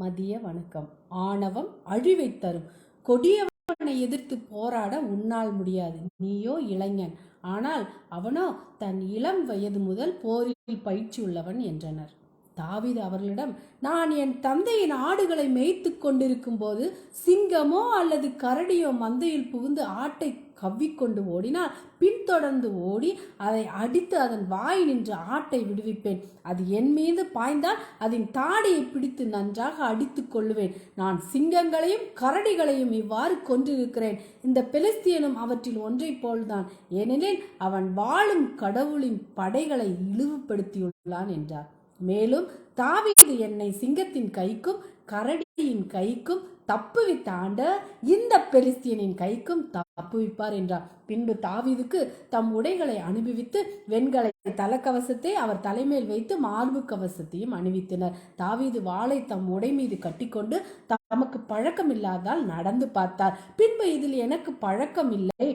மதிய வணக்கம். ஆணவம் அழிவை தரும். கொடியவனை எதிர்த்து போராட உன்னால் முடியாது. நீயோ இளைஞன். ஆனால் அவனோ தன் இளம் வயது முதல் போரில் பயிற்சி உள்ளவன் என்றனர். தாவித அவர்களிடம் நான் என் தந்தையின் ஆடுகளை மேய்த்து கொண்டிருக்கும் போது சிங்கமோ அல்லது கரடியோ மந்தையில் புகுந்து ஆட்டை கவ்விக்கொண்டு ஓடினால் பின்தொடர்ந்து ஓடி அதை அடித்து அதன் வாய் நின்று ஆட்டை விடுவிப்பேன். அது என் மீது பாய்ந்தால் அதன் தாடியை பிடித்து நன்றாக அடித்து கொள்ளுவேன். நான் சிங்கங்களையும் கரடிகளையும் இவ்வாறு கொன்றிருக்கிறேன். இந்த பெலிஸ்தியனும் அவற்றில் ஒன்றைப் போல்தான். ஏனெனில் அவன் வாழும் கடவுளின் படைகளை இழிவுபடுத்தியுள்ளான் என்றார். மேலும் தாவீது என்னை சிங்கத்தின் கைக்கும் கரடியின் கைக்கும் தப்புவித்த ஆண்டவர் இந்த பெலிஸ்தியனின் கைக்கும் தப்புவிப்பார் என்றார். பின்பு தாவீதுக்கு தம் உடைகளை அனுபவித்து வெண்கலை தலக்கவசத்தை அவர் தலைமேல் வைத்து மார்பு கவசத்தையும் அணிவித்தனர். தாவீது வாளை தம் உடை மீது கட்டிக்கொண்டு தமக்கு பழக்கம் இல்லாதால் நடந்து பார்த்தார். பின்பு இதில் எனக்கு பழக்கம் இல்லை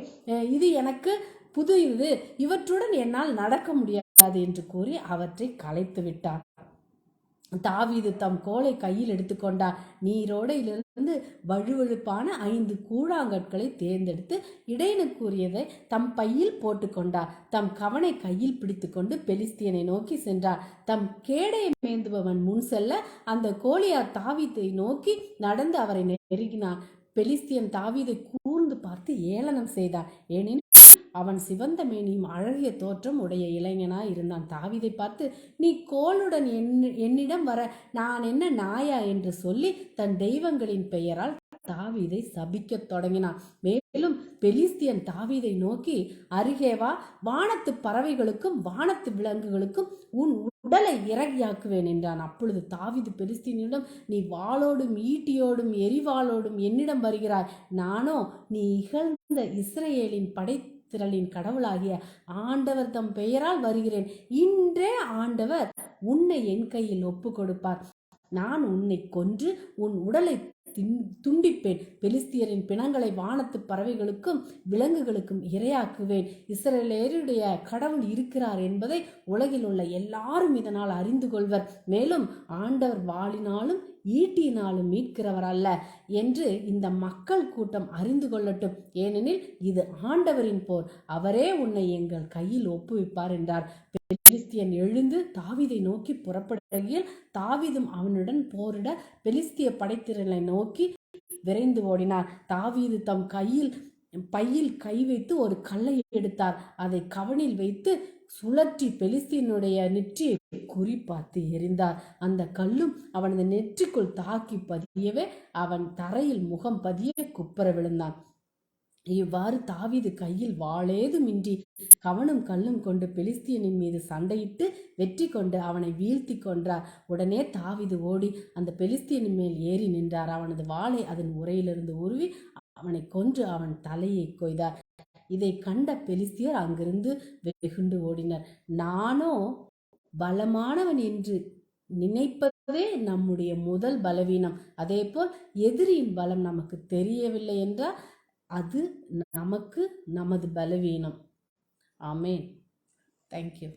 இது எனக்கு புது இது. இவற்றுடன் என்னால் நடக்க முடியாது. என்று கூறி அவற்றை கலைத்து விட்டான் தாவீது தம் கோலை கையில் எடுத்துக்கொண்டார் நீரோடையிலிருந்து வழுவழுப்பான ஐந்து கூழாங்கற்களை தேர்ந்தெடுத்து இடையனுக்குரியதை தம் பையில் போட்டுக்கொண்டார் தம் கவனை கையில் பிடித்துக்கொண்டு பெலிஸ்தியனை நோக்கி சென்றார். தம் கேடை மேந்துபவன் முன் செல்ல அந்த கோழியார் தாவீதை நோக்கி நடந்து அவரை நெருங்கினார். பெலிஸ்தியன் தாவீதை கூர்ந்து பார்த்து ஏளனம் செய்தார். ஏனெனில் அவன் சிவந்த மேனியும் அழகிய தோற்றம் உடைய இளைஞனாய் இருந்தான். தாவீதை பார்த்து நீ கோளுடன் என்- என்னிடம் வர நான் என்ன நாயா? என்று சொல்லி தன் தெய்வங்களின் பெயரால் தாவீதை சபிக்கத் தொடங்கினான். மேலும் பெலிஸ்தியன் தாவீதை நோக்கி அருகே வா வானத்து பறவைகளுக்கும் வானத்து விலங்குகளுக்கும் உன் உடலை இறகியாக்குவேன் என்றான். அப்பொழுது தாவீது பெலிஸ்தீனிடம் நீ வாளோடும் ஈட்டியோடும் எரிவாளோடும் என்னிடம் வருகிறாய். நானோ நீ இகழ்ந்த இஸ்ரேலின் படை படைத்திரளின் கடவுளாகிய ஆண்டவர் தம் பெயரால் வருகிறேன். இன்றே ஆண்டவர் உன்னை என் கையில் ஒப்பு கொடுப்பார் நான் உன்னை கொன்று உன் உடலை தின்- துண்டிப்பேன் பெலிஸ்தியரின் பிணங்களை வானத்து பறவைகளுக்கும் விலங்குகளுக்கும் இரையாக்குவேன். இஸ்ரேலேருடைய கடவுள் இருக்கிறார் என்பதை உலகில் உள்ள எல்லாரும் இதனால் அறிந்து கொள்வர். மேலும் ஆண்டவர் வாளினாலும் ஈட்டினாலும் மீட்கிறவர் அல்ல என்று இந்த மக்கள் கூட்டம் அறிந்து கொள்ளட்டும். ஏனெனில் இது ஆண்டவரின் போர். அவரே உன்னை எங்கள் கையில் ஒப்புவிப்பார் என்றார். பெலிஸ்தியன் எழுந்து தாவீதை நோக்கி புறப்படுகையில் தாவிதும் அவனுடன் போரிட பெலிஸ்திய படைத்திரளை நோக்கி விரைந்து ஓடினார். தாவீது தம் கையில் பையில் கை வைத்து ஒரு கல்லை எடுத்தார். அதை கவனில் வைத்து சுழற்றி பெலிஸ்தீனுடைய நெற்றியை குறிப்பார்த்து எறிந்தார். அந்த கல்லும் அவனது நெற்றிக்குள் தாக்கி பதியவே அவன் தரையில் முகம் பதிய குப்பர விழுந்தான். இவ்வாறு தாவீது கையில் வாளேதுமின்றி கவனம் கல்லும் கொண்டு பெலிஸ்தியனின் மீது சண்டையிட்டு வெற்றி கொண்டு அவனை வீழ்த்தி கொன்றார். உடனே தாவிது ஓடி அந்த பெலிஸ்தியனின் மேல் ஏறி நின்றார். அவனது வாளை அதன் உரையிலிருந்து உருவி அவனை கொன்று அவன் தலையை கொய்தார். இதை கண்ட பெலிஸ்தியர் அங்கிருந்து வெகுண்டு ஓடினர். நானோ பலமானவன் என்று நினைப்பதே நம்முடைய முதல் பலவீனம். அதேபோல் எதிரியின் பலம் நமக்கு தெரியவில்லை என்றால் அது நமக்கு நமது பலவீனம். ஆமேன். தேங்க்யூ